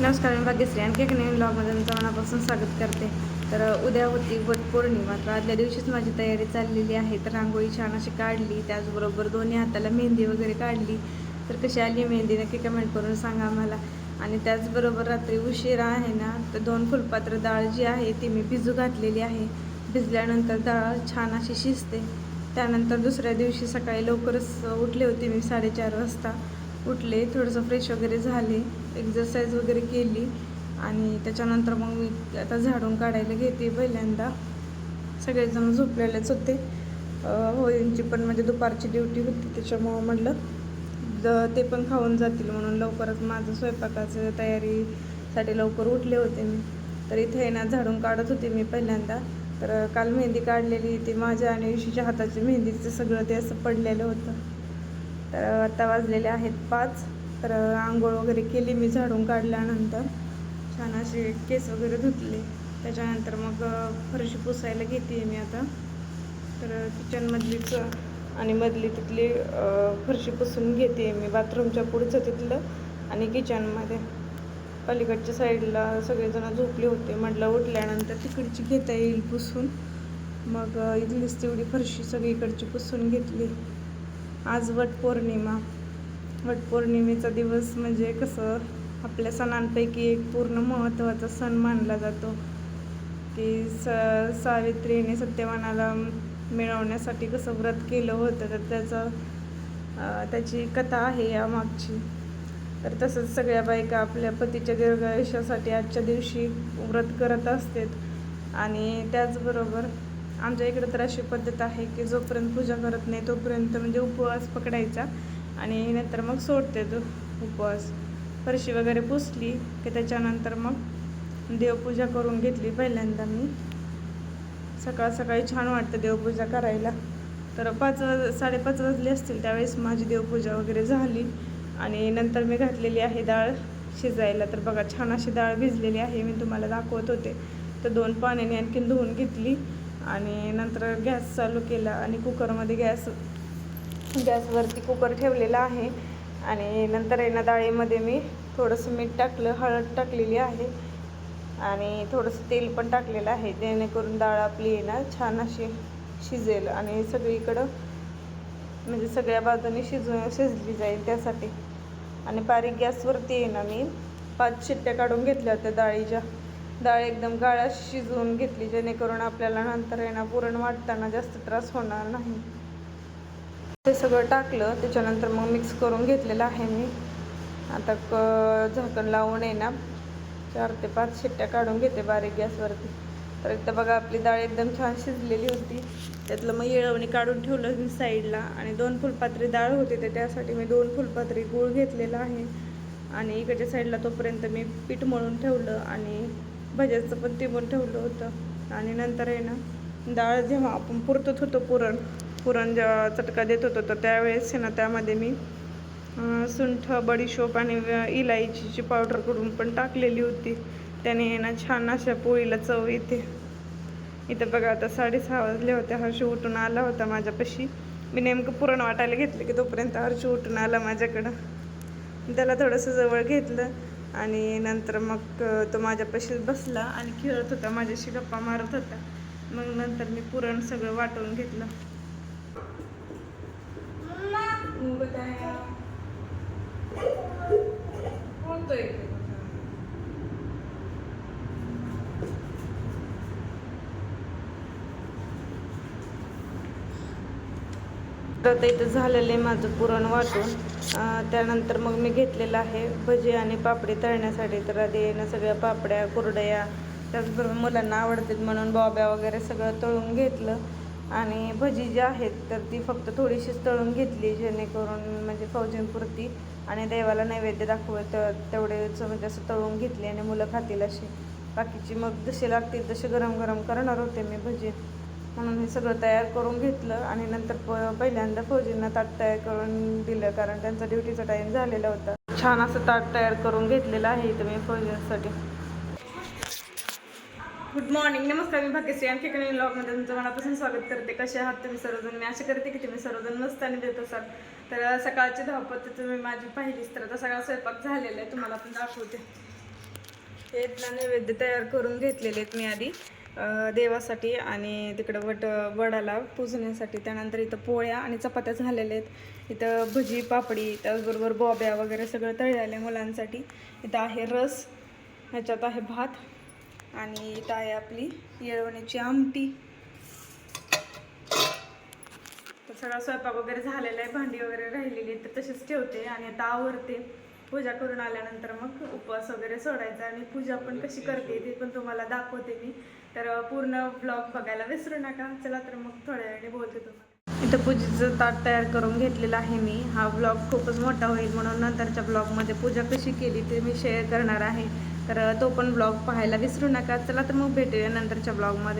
भाग्यश्री. आणखी एक नवीन ब्लॉगमध्ये तुमचं मनापासून स्वागत करते. तर उद्या होती वट पौर्णिमा. तर आदल्या दिवशीच माझी तयारी चाललेली आहे. तर रांगोळी छान अशी काढली. त्याचबरोबर दोन्ही हाताला मेहंदी वगैरे काढली. तर कशी आली मेहंदी? नक्की कमेंट करून सांगा आम्हाला. आणि त्याचबरोबर रात्री उशिरा आहे ना तर दोन फुलपात्र डाळ जी आहे ती मी भिजू घातलेली आहे. भिजल्यानंतर डाळ छान अशी शिजते. त्यानंतर दुसऱ्या दिवशी सकाळी लवकरच उठले होते मी साडेचार वाजता. उठले थोडंसं फ्रेश वगैरे झाले एक्झरसाईज वगैरे केली आणि त्याच्यानंतर मग मी आता झाडून काढायला घेते पहिल्यांदा. सगळेजण झोपलेलेच होते. होळींची पण म्हणजे दुपारची ड्युटी होती त्याच्यामुळं म्हटलं ज- ते पण खाऊन जातील म्हणून लवकरच माझं स्वयंपाकाचं तयारीसाठी लवकर उठले होते मी. तर इथे आहे ना झाडून काढत होते मी पहिल्यांदा. तर काल मेहंदी काढलेली ती माझ्या आणि ऋषीच्या हाताची मेहंदीचं सगळं ते असं पडलेलं होतं. तर आता वाजलेले आहेत पाच. तर आंघोळ वगैरे केली मी झाडून काढल्यानंतर. छान असे केस वगैरे धुतले. त्याच्यानंतर मग फरशी पुसायला घेते मी आता. तर किचनमधलीच आणि मधली तिथली फरशी पुसून घेते मी. बाथरूमच्या पुढचं तिथलं आणि किचनमध्ये पलीकडच्या साईडला सगळेजण झोपले होते. म्हटलं उठल्यानंतर तिकडची घेता येईल पुसून. मग इथलीच तेवढी फरशी सगळीकडची पुसून घेतली. आज वटपौर्णिमा. वटपौर्णिमेचा दिवस म्हणजे कसं आपल्या सणांपैकी एक पूर्ण महत्त्वाचा सण मानला जातो. की स सावित्रीने सत्यवानाला मिळवण्यासाठी कसं व्रत केलं होतं तर त्याचं त्याची कथा आहे या मागची तर तसंच सगळ्या बायका आपल्या पतीच्या दीर्घायुष्यासाठी आजच्या दिवशी व्रत करत असतात. आणि त्याचबरोबर आमच्या इकडं तर अशी पद्धत आहे की जोपर्यंत पूजा करत नाही तोपर्यंत म्हणजे उपवास पकडायचा आणि नंतर मग सोडते तो उपवास. फरशी वगैरे पुसली की त्याच्यानंतर मग देवपूजा करून घेतली पहिल्यांदा मी. सकाळ सकाळी छान वाटतं देवपूजा करायला. तर पाच वाज साडेपाच वाजले असतील त्यावेळेस माझी देवपूजा वगैरे झाली आणि नंतर मी घातलेली आहे डाळ शिजायला. तर बघा छान अशी डाळ भिजलेली आहे मी तुम्हाला दाखवत होते. तर दोन पाण्याने आणखीन धुवून घेतली. आणि नंतर गॅस चालू केला आणि कुकरमध्ये गॅस गॅसवरती कुकर ठेवलेला आहे. आणि नंतर आहे ना डाळीमध्ये मी थोडंसं मीठ टाकलं हळद टाकलेली आहे. आणि थोडंसं तेल पण टाकलेलं आहे जेणेकरून डाळ आपली आहे ना छान अशी शिजेल आणि सगळीकडं म्हणजे सगळ्या बाजूने शिजू शिजली जाईल त्यासाठी. आणि बारीक गॅसवरती आहे ना मी पाच शिट्ट्या काढून घेतल्या होत्या डाळीच्या. डाळ एकदम गाळा शिजवून घेतली जेणेकरून आपल्याला नंतर आहे पुरण वाटताना जास्त त्रास होणार नाही. ते सगळं टाकलं त्याच्यानंतर मग मिक्स करून घेतलेलं आहे मी. आता क झाकण लावून आहे ना चार ते पाच शिट्ट्या काढून घेते बारीक गॅसवरती. तर एकदा बघा आपली डाळ एकदम छान शिजलेली होती. त्यातलं मग येळवणी काढून ठेवलं मी साईडला आणि दोन फुलपात्री डाळ होती तर त्यासाठी मी दोन फुलपात्री गूळ घेतलेला आहे. आणि इकडच्या साईडला तोपर्यंत मी पीठ मळून ठेवलं आणि भज्याचं पण तिबून ठेवलं होतं. आणि नंतर आहे ना डाळ जेव्हा आपण पुरतत होतो पुरण पुरण जेव्हा चटका देत होतो तर त्यावेळेस आहे ना त्यामध्ये मी सुंठ बडीशोप आणि इलायचीची पावडर करून पण टाकलेली होती. त्याने आहे ना छान अशा पोळीला चव येते. इथं बघा आता साडेसहा वाजले होते हर्ष उठून आला होता माझ्यापाशी. मी नेमकं पुरण वाटायला घेतलं की तोपर्यंत हर्ष उठून आला माझ्याकडं. त्याला थोडंसं जवळ घेतलं. आणि नंतर मग तो माझ्यापाशीच बसला आणि खेळत होता. माझ्याशी गप्पा मारत होता. मग नंतर मी पुरण सगळं वाटून घेतलं. बताया. तर ते इथं झालेलं आहे माझं पुरण वाटून त्यानंतर मग मी घेतलेलं आहे भजी आणि पापडी तळण्यासाठी. तर आधी ना सगळ्या पापड्या कुरडया त्याचबरोबर मुलांना आवडतात म्हणून बॉब्या वगैरे सगळं तळून घेतलं. आणि भजी जी आहेत तर ती फक्त थोडीशीच तळून घेतली जेणेकरून म्हणजे फौजींपुरती आणि देवाला नैवेद्य दाखवत तेवढेच म्हणजे असं तळून घेतली आणि मुलं खातील अशी. बाकीची मग जशी लागतील तशी गरम गरम करणार होते मी भजी. म्हणून हे सगळं तयार करून घेतलं आणि नंतर प पहिल्यांदा फौजींना ताट तयार करून दिलं कारण त्यांचा ड्युटीचा टाईम झालेला होता. छान असं ताट तयार करून घेतलेलं आहे इथं मी फौजींसाठी. गुड मॉर्निंग नमस्कार मी भाग्यश्री. आणखी काही ब्लॉगमध्ये तुमचं मनापासून स्वागत करते. कसे आहात तुम्ही सर्वजण? मी असे करते की तुम्ही सर्वजण मस्त आणि देत असाल. तर सकाळची धावपत तुम्ही माझी पाहिलीच तर आता सगळा स्वयंपाक झालेला आहे. तुम्हाला पण दाखवते. हे नैवेद्य तयार करून घेतलेले आहेत मी आधी. देवासाठी आणि तिकडं वट वडाला पूजण्यासाठी. त्यानंतर इथं पोळ्या आणि चपात्या झालेल्या आहेत. इथं भजी पापडी त्याचबरोबर बॉब्या वगैरे सगळं तळलेलं आहे मुलांसाठी. इथं आहे रस ह्याच्यात आहे भात आणि इथं आहे आपली येळवण्याची आमटी. तर सगळा स्वयंपाक वगैरे झालेला आहे. भांडी वगैरे राहिलेली आहेत. तर तसेच ठेवते आणि आता आवरते. पूजा करून आल्यानंतर मग उपवास वगैरे सोडायचा आणि पूजा पण कशी करते ते पण तुम्हाला दाखवते मी. तर पूर्ण ब्लॉग बघायला विसरू नका. चला तर मग थोड्या वेळाने बोलते तुम्हाला इथं पूजेचं ताट तयार करून घेतलेलं आहे मी. हा ब्लॉग खूपच मोठा होईल म्हणून नंतरच्या ब्लॉगमध्ये पूजा कशी केली ते मी शेअर करणार आहे. तर तो पण ब्लॉग पाहायला विसरू नका. चला तर मग भेटूया नंतरच्या ब्लॉगमध्ये